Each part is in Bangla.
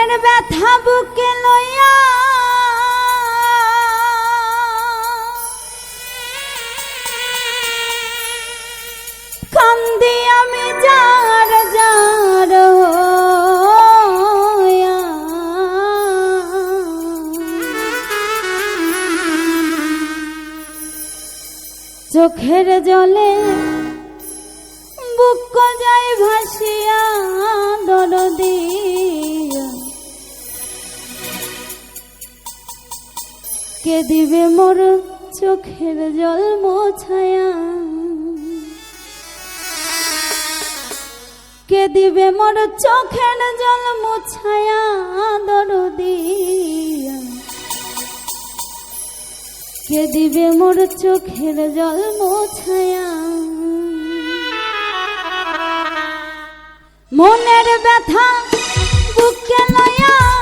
মনের ব্যথা বুকে লইয়া। কান্দি আমি যার যার চোখের জলে বুক যাই ভাসিয়া দরদি। কে দিবে মোর চোখের জল মোছায়া? কে দিবে মোর চোখের জল মোছায়া দরদি? কে দিবে মোর চোখের জল মোছায়া? মনের ব্যথা বুকে লয়া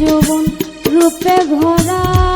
যৌবন রূপে ভরা।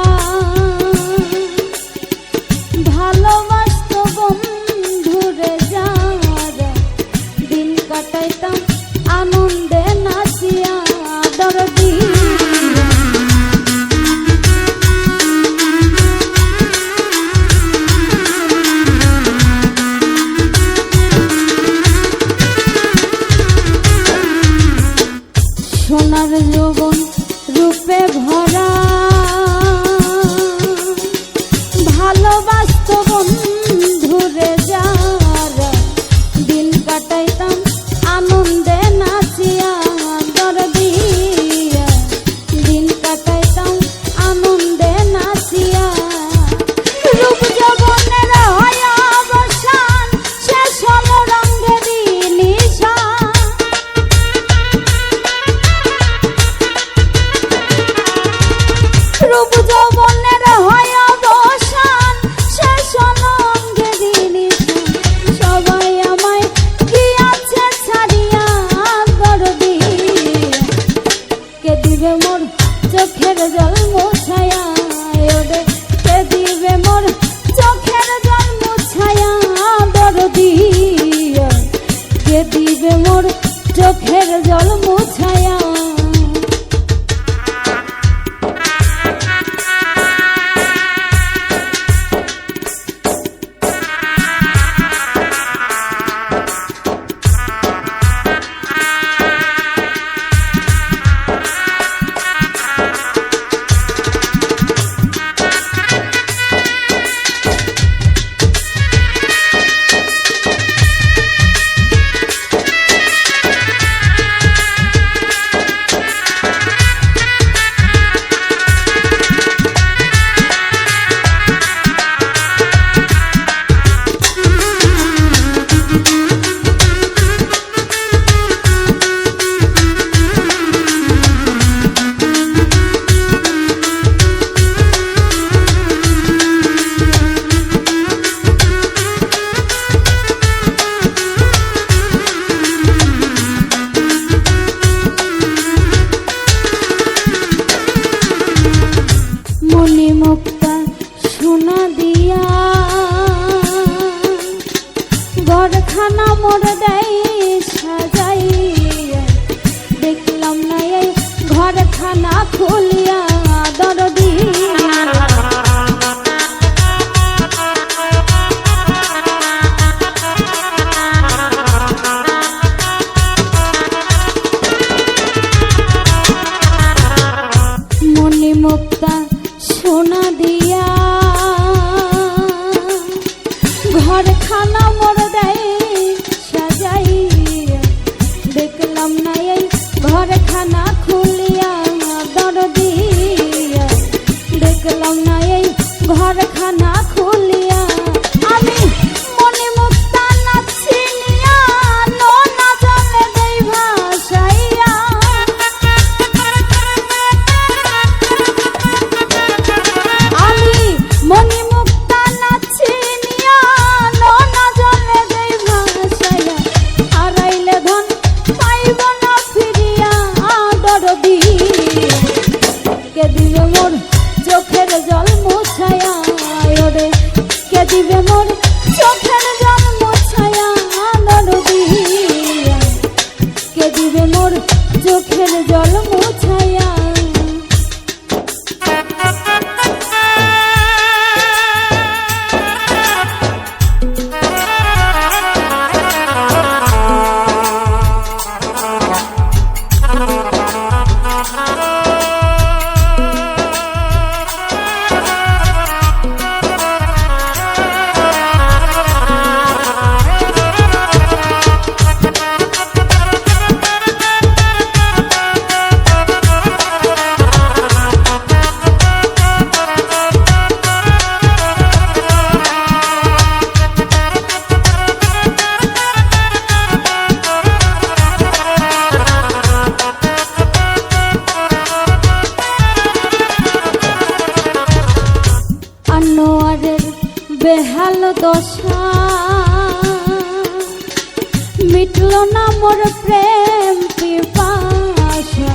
মিটল না মোর প্রেম পিপাসা।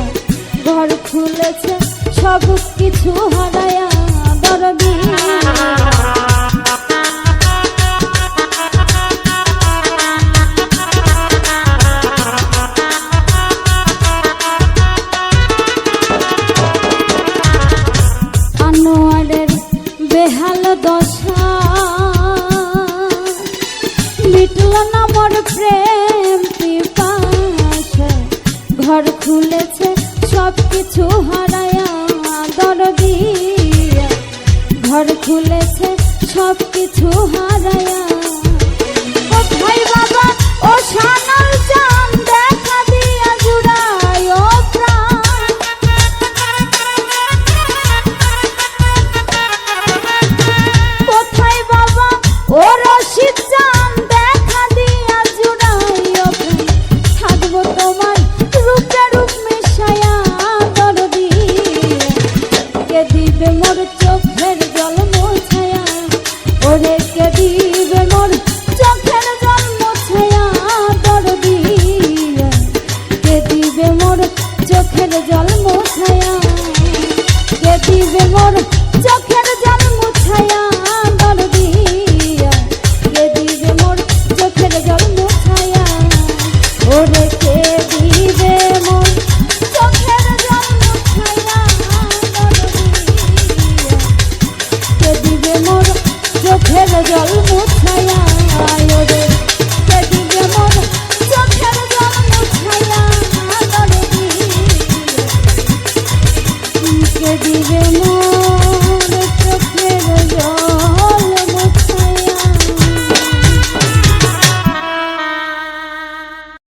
ঘর খুলেছে সব কিছু হারায়া দরদি how